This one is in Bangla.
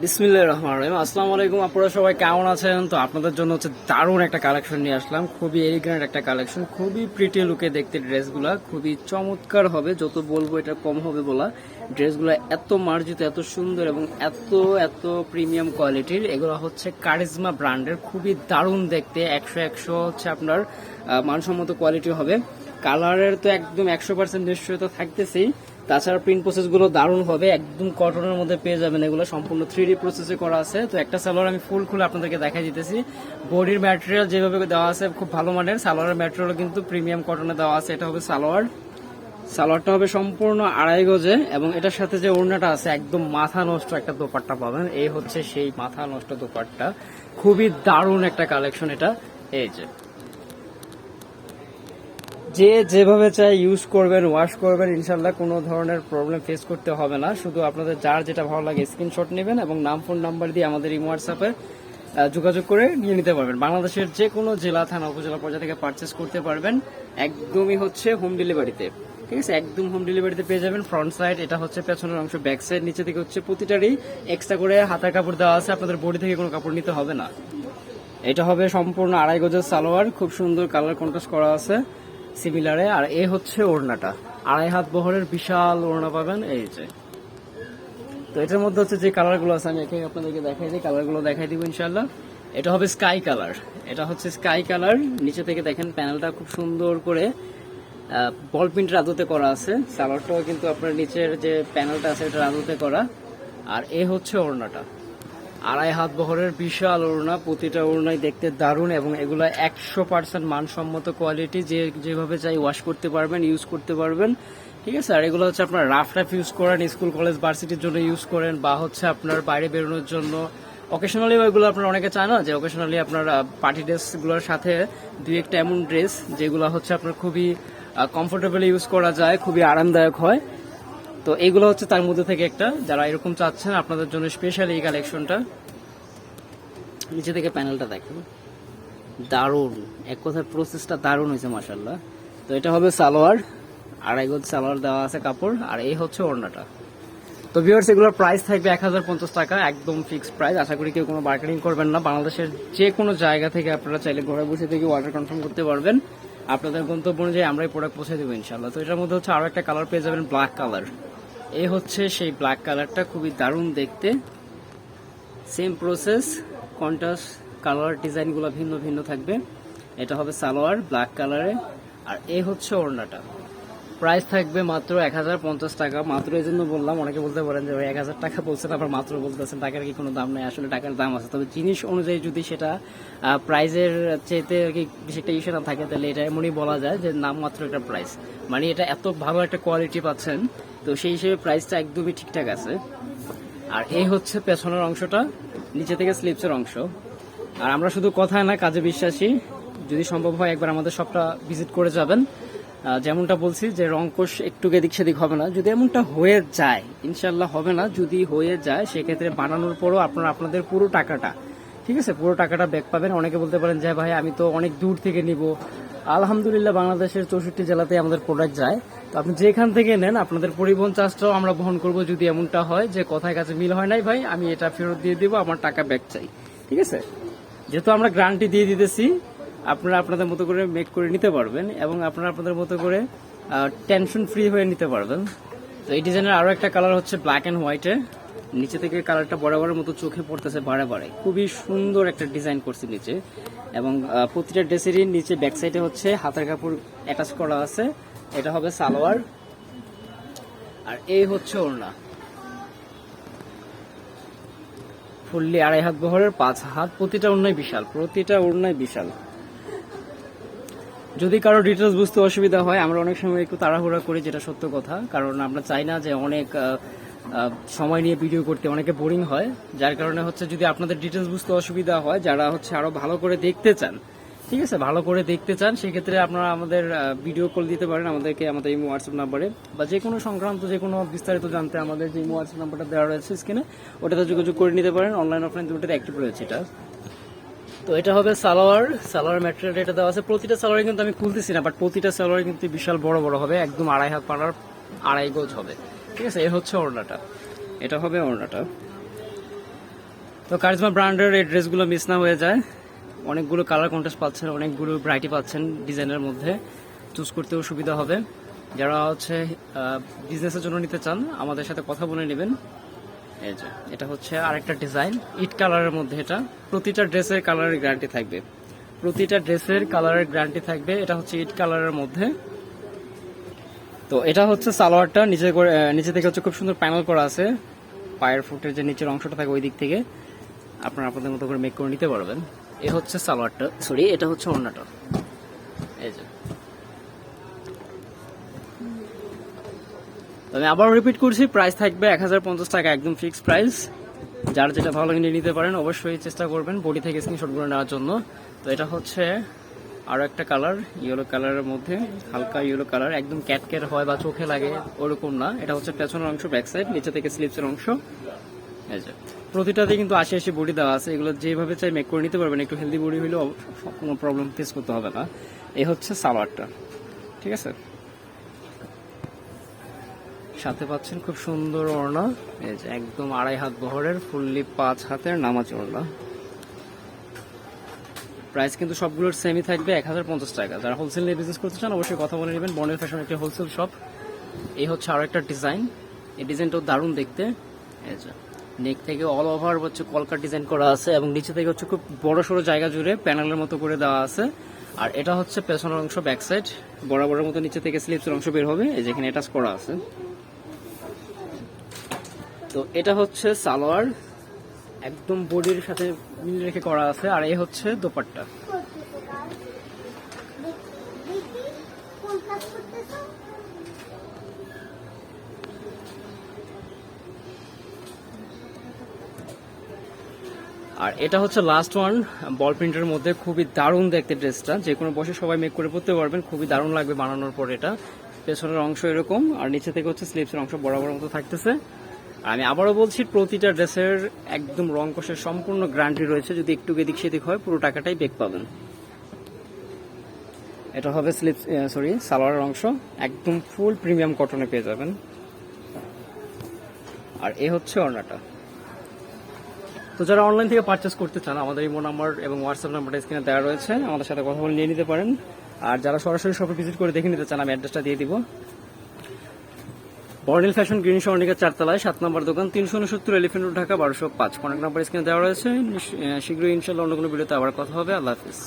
বিসমিল্লাহির রহমানির রহিম। আসসালামু আলাইকুম, আপনারা সবাই কেমন আছেন? তো আপনাদের জন্য হচ্ছে দারুণ একটা কালেকশন নিয়ে আসলাম। খুবই এলিগেন্ট একটা কালেকশন, খুবই প্রিটি লুকে দেখতে ড্রেসগুলা, খুবই চমৎকার হবে, যত বলব এটা কম হবে বলা। ড্রেসগুলো এত মার্জিত, এত সুন্দর এবং এত এত প্রিমিয়াম কোয়ালিটির এগুলো হচ্ছে কারিজমা ব্র্যান্ডের খুবই দারুণ দেখতে, একশো একশো হচ্ছে আপনার মানসম্মত কোয়ালিটি হবে। কালারের তো একদম একশো পার্সেন্ট নিশ্চয়তা থাকতেছেই। তাছাড়া প্রিন্ট প্রসেসগুলো দারুণ হবে, একদম কটনের মধ্যে পেয়ে যাবেন এগুলো, সম্পূর্ণ থ্রি ডি প্রসেসে করা আছে। তো একটা সালোয়ার আমি ফুল খুলে আপনাদেরকে দেখাই দিতেছি। বডির ম্যাটেরিয়াল যেভাবে দেওয়া আছে, খুব ভালো মানের। সালোয়ারের ম্যাটেরিয়াল কিন্তু প্রিমিয়াম কটনে দেওয়া আছে, এটা হবে সালোয়ার। সালোয়ারটা হবে সম্পূর্ণ আড়াই গজে এবং এটার সাথে যে ওড়নাটা আছে, একদম মাথা নষ্ট একটা দোপাট্টা পাবেন। এই হচ্ছে সেই মাথা নষ্ট দোপাট্টা। খুবই দারুণ একটা কালেকশন এটা। এই যে। যে যেভাবে চাই ইউজ করবেন ওয়াশ করবেন ইনশাল্লাহ কোনো ধরনের প্রবলেম ফেস করতে হবে না। শুধু আপনাদের যার যেটা ভালো লাগে স্ক্রিনশট নেবেন এবং নাম ফোন নাম্বার দিয়ে আমাদের এই হোয়াটসঅ্যাপে যোগাযোগ করে নিয়ে নিতে পারবেন। বাংলাদেশের যে কোনো জেলা, থানা, উপজেলা পর্যায়ে থেকে পারচেস করতে পারবেন। একদমই হচ্ছে হোম ডেলিভারিতে ঠিক আছে? একদম হোম ডেলিভারিতে পেয়ে যাবেন ফ্রন্ট সাইড এটা হচ্ছে পেছনের অংশ ব্যাক সাইড নিচে থেকে হচ্ছে প্রতিটারই এক্সট্রা করে হাতার কাপড় দেওয়া আছে। আপনাদের বডি থেকে কোনো কাপড় নিতে হবে না। এটা হবে সম্পূর্ণ আড়াই গজের সালোয়ার, খুব সুন্দর কালার কন্ট্রাস্ট করা আছে। সিমিলারে, আর এ হচ্ছে ওড়নাটা। আড়াই হাত বহরের বিশাল ওড়না পাবেন, এই যে। তো এটার মধ্যে হচ্ছে যে কালারগুলো আছে, আমি একে আপনাদেরকে দেখাই দিই, কালারগুলো দেখাই দিব ইনশাল্লাহ এটা হবে স্কাই কালার। এটা হচ্ছে স্কাই কালার। নিচে থেকে দেখেন প্যানেলটা খুব সুন্দর করে বল প্রিন্টের আদতে করা আছে। সালোয়ারটাও কিন্তু আপনার নিচের যে প্যানেলটা আছে, এটা আদতে করা। আর এ হচ্ছে ওড়নাটা। আড়াই হাত বহরের বিশাল ওড়না, প্রতিটা ওড়নাই দেখতে দারুণ এবং এগুলো একশো পার্সেন্ট মানসম্মত কোয়ালিটি যে যেভাবে চাই ওয়াশ করতে পারবেন ইউজ করতে পারবেন। ঠিক আছে? আর এগুলো হচ্ছে আপনার রাফ রাফ ইউজ করেন স্কুল কলেজ ভার্সিটির জন্য ইউজ করেন বা হচ্ছে আপনার বাইরে বেরোনোর জন্য। অকেশনালি ওইগুলো আপনার অনেকে চায় না যে অকেশনালি আপনার পার্টি ড্রেসগুলোর সাথে দুই একটা এমন ড্রেস যেগুলো হচ্ছে আপনার খুবই কমফোর্টেবল ইউজ করা যায়, খুবই আরামদায়ক হয়। তো এইগুলো হচ্ছে তার মধ্যে থেকে একটা। যারা এরকম চাচ্ছেন, আপনাদের জন্য স্পেশাল এই কালেকশনটা নিচে থেকে প্যানেলটা দেখেন। দারুণ। এক কথায় প্রসেসটা দারুণ হয়েছে মাসাল্লাহ তো এটা হবে সালোয়ার। আড়াই গজ সালোয়ার দেওয়া আছে কাপড়। আর এই হচ্ছে ওড়নাটা। তো ভিউয়ার্স এগুলোর প্রাইস থাকবে এক হাজার পঞ্চাশ টাকা, একদম ফিক্সড প্রাইস আশা করি কেউ কোনো বার্গেনিং করবেন না। বাংলাদেশের যে কোনো জায়গা থেকে আপনারা চাইলে ঘরে বসে থেকে অর্ডার কনফার্ম করতে পারবেন। আপনাদের গন্তব্য অনুযায়ী আমরা এই প্রোডাক্ট পৌঁছে দেবো ইনশাল্লাহ তো এটার মধ্যে হচ্ছে আরও একটা কালার পেয়ে যাবেন ব্ল্যাক কালার এই হচ্ছে সেই ব্ল্যাক কালারটা খুবই দারুণ দেখতে। সেম প্রসেস কন্ট্রাস্ট কালার ডিজাইনগুলো ভিন্ন ভিন্ন থাকবে। এটা হবে সালোয়ার ব্ল্যাক কালারে আর এ হচ্ছে ওড়নাটা। প্রাইস থাকবে মাত্র এক হাজার পঞ্চাশ টাকা। মাত্র এই জন্য বললাম, অনেকে বলতে পারেন যে এক হাজার টাকা বলছেন, আবার মাত্র বলতেছেন, টাকার কি কোনো দাম নেই? আসলে টাকার দাম আছে। তবে জিনিস অনুযায়ী যদি সেটা প্রাইজের চেয়েতে আর কি একটা ইস্যু না থাকে, তাহলে এটা এমনই বলা যায় যে নাম মাত্র একটা প্রাইস মানে এটা এত ভালো একটা কোয়ালিটি পাচ্ছেন তো সেই হিসেবে প্রাইসটা একদমই ঠিকঠাক আছে। আর এই হচ্ছে পেছনের অংশটা, নিচে থেকে স্লিপসের অংশ। আর আমরা শুধু কথায় না, কাজে বিশ্বাসী। যদি সম্ভব হয় একবার আমাদের সবটা ভিজিট করে যাবেন। যেমনটা বলছি যে রংকোশ একটু এদিক সেদিক হবে না। যদি এমনটা হয়ে যায় ইনশাল্লাহ হবে না। যদি হয়ে যায়, সেক্ষেত্রে বানানোর পরও আপনারা আপনাদের পুরো টাকাটা, ঠিক আছে? পুরো টাকাটা ব্যাক পাবেন। অনেকে বলতে পারেন যে, ভাই, আমি তো অনেক দূর থেকে নিব। আলহামদুলিল্লাহ বাংলাদেশের চৌষট্টি জেলাতে আমাদের প্রোডাক্ট যায়। তো আপনি যেখান থেকে নেন, আপনাদের পরিবহন চার্জটাও আমরা বহন করব যদি এমনটা হয় যে কথায় কাছে মিল হয় নাই ভাই, আমি এটা ফেরত দিয়ে দিব, আমার টাকা ব্যাক চাই। ঠিক আছে? যেহেতু আমরা গ্যারান্টি দিয়ে দিতেছি, আপনারা আপনাদের মতো করে মেক করে নিতে পারবেন এবং আপনারা আপনাদের মতো করে টেনশন ফ্রি হয়ে নিতে পারবেন। তো এই ডিজাইনের আরও একটা কালার হচ্ছে ব্ল্যাক অ্যান্ড হোয়াইটের নিচে থেকে কালারটা বরাবরের মতো চোখে পড়তেছে বারে বারে। খুবই সুন্দর একটা ডিজাইন করছে নিচে। এবং প্রতিটা ড্রেসেরই নিচে ব্যাক সাইডে হচ্ছে হাতের কাপড় অ্যাটাচ করা আছে। এটা হবে সালোয়ার। আর এই হচ্ছে ওড়না। ফুললি আড়াই হাত বহরের, পাঁচ হাত। প্রতিটা ওড়নাই বিশাল, প্রতিটা ওড়নাই বিশাল। যদি কারও ডিটেলস বুঝতে অসুবিধা হয়, আমরা অনেক সময় একটু তাড়াহুড়া করি, যেটা সত্য কথা। কারণ আমরা চাই না যে অনেক সময় নিয়ে ভিডিও করতে অনেকে বোরিং হয়। যার কারণে হচ্ছে যদি আপনাদের ডিটেলস বুঝতে অসুবিধা হয়, যারা হচ্ছে আরও ভালো করে দেখতে চান, ঠিক আছে? ভালো করে দেখতে চান, সেক্ষেত্রে আপনারা আমাদের ভিডিও কল দিতে পারেন আমাদেরকে, আমাদের এই হোয়াটসঅ্যাপ নাম্বারে বা যে কোনো সংক্রান্ত যে কোনো বিস্তারিত জানতে আমাদের যে হোয়াটসঅ্যাপ নাম্বারটা দেওয়া রয়েছে স্ক্রিনে ওটাতে যোগাযোগ করে নিতে পারেন। অনলাইন অফলাইন দুটোতে অ্যাক্টিভ রয়েছে এটা। তো এটা হবে সালোয়ার। সালোয়ার ম্যাটেরিয়াল এটা দেওয়া আছে। প্রতিটা সালোয়ার কিন্তু আমি খুলতেছি না বাট প্রতিটা সালোয়ার কিন্তু বিশাল বড় বড় হবে। একদম আড়াই হাত পাড়ার আড়াই গজ হবে। ঠিক আছে, এ হচ্ছে ওড়নাটা। এটা হবে ওড়নাটা। তো কারিজমা ব্র্যান্ডের এই ড্রেসগুলো মিস না হয়ে যায়। অনেকগুলো কালার কন্ট্রাস্ট পাচ্ছেন, অনেকগুলো ভ্যারাইটি পাচ্ছেন ডিজাইনের মধ্যে। চুজ করতেও সুবিধা হবে। যারা হচ্ছে বিজনেসের জন্য নিতে চান, আমাদের সাথে কথা বলে নেবেন। এই যে, এটা হচ্ছে আরেকটা ডিজাইন ইট কালারের মধ্যে এটা। প্রতিটা ড্রেসের কালারের গ্যারান্টি থাকবে। প্রতিটা ড্রেসের কালারের গ্যারান্টি থাকবে। এটা হচ্ছে ইট কালারের মধ্যে। তো এটা হচ্ছে সালোয়ারটা, নিচে নিচে থেকে হচ্ছে খুব সুন্দর প্যানেল করা আছে। পায়ের ফুটের যে নিচের অংশটা থাকে ওই দিক থেকে আপনারা আপনাদের মতো করে মেক করে নিতে পারবেন। এ হচ্ছে সালোয়ারটা সরি এটা হচ্ছে ওড়নাটা। এই যে। আমি আবার রিপিট করছি প্রাইস থাকবে এক হাজার পঞ্চাশ টাকা, একদম ফিক্স প্রাইস যার যেটা ভালো লাগে নিয়ে নিতে পারেন, অবশ্যই চেষ্টা করবেন, বডি থেকে স্ক্রিনশটগুলো নেওয়ার জন্য। তো এটা হচ্ছে আরও একটা কালার ইয়েলো কালারের মধ্যে, হালকা ইয়েলো কালার, একদম ক্যাটকের হয় বা চোখে লাগে, ওরকম না। এটা হচ্ছে পেছনের অংশ ব্যাক সাইড নিচে থেকে স্লিপসের অংশ। প্রতিটাতে কিন্তু আশি আশি বডি দেওয়া আছে। এগুলো যেভাবে চাই মেক করে নিতে পারবেন। একটু হেলদি বডি হলেও কোনো প্রবলেম ফেস করতে হবে না। এই হচ্ছে সালোয়ারটা, ঠিক আছে? সাথে পাচ্ছেন খুব সুন্দর ওড়না। একদম আড়াই হাত বহরের ফুললি পাঁচ হাতের নামাজ ওড়না। প্রাইস কিন্তু সবগুলোর সেমই থাকবে, এক হাজার পঞ্চাশ টাকা। যারা হোলসেল নিয়ে বিজনেস করতে চান, অবশ্যই কথা বলে নেবেন। বনের ফ্যাশন একটি হোলসেল শপ এই হচ্ছে আরও একটা ডিজাইন এই ডিজাইনটাও দারুণ দেখতে। নেক থেকে অল ওভার হচ্ছে কলকার ডিজাইন করা আছে এবং নিচে থেকে হচ্ছে খুব বড় সড়ো জায়গা জুড়ে প্যানেলের মতো করে দেওয়া আছে। আর এটা হচ্ছে পেছনের অংশ ব্যাক সাইড বরাবরের মতো নিচে থেকে স্লিপসের অংশ বের হবে। যেখানে অ্যাটাচ করা আছে। তো এটা হচ্ছে সালোয়ার। একদম বডির সাথে মিল রেখে করা আছে, আর এই হচ্ছে দোপাট্টা। আর এটা হচ্ছে লাস্ট ওয়ান বল প্রিন্টের মধ্যে খুবই দারুণ দেখতে ড্রেসটা। যে কোনো বসে সবাই মেক করে পড়তে পারবেন, খুবই দারুণ লাগবে বানানোর পর এটা। পেছনের অংশ এরকম, আর নিচে থেকে হচ্ছে স্লিপসের অংশ বরাবর মতো থাকতেছে। আমি আবারও বলছি, প্রতিটা ড্রেসের একদম রং কষের সম্পূর্ণ গ্যারান্টি রয়েছে। যদি একটু এদিক সেদিক হয়, পুরো টাকাটাই বেক পাবেন। এটা হবে স্লিপ সরি সালোয়ারের অংশ। একদম ফুল প্রিমিয়াম কটনে পেয়ে যাবেন। আর এ হচ্ছে ওড়নাটা। তো যারা অনলাইন থেকে পারচেস করতে চান, আমাদের ইমো নাম্বার এবং হোয়াটসঅ্যাপ নাম্বারটা স্ক্রিনে দেওয়া রয়েছে। আমাদের সাথে কথা বলে নিয়ে নিতে পারেন। আর যারা সরাসরি শপে ভিজিট করে দেখে নিতে চান, আমি অ্যাড্রেসটা দিয়ে দিব। বর্ডেল ফ্যাশন গ্রিন সর্ণিকা চারতলায় সাত নম্বর দোকান, তিনশো উনসত্তর এলিফেন্ট রোড ঢাকা, বারোশো পাঁচ। কন্ট্যাক্ট নাম্বার স্ক্রিনে দেওয়া রয়েছে। শীঘ্রই ইনশাল্লাহ অন্য কোনো ভিডিওতে আবার কথা হবে। আল্লাহ হাফিজ।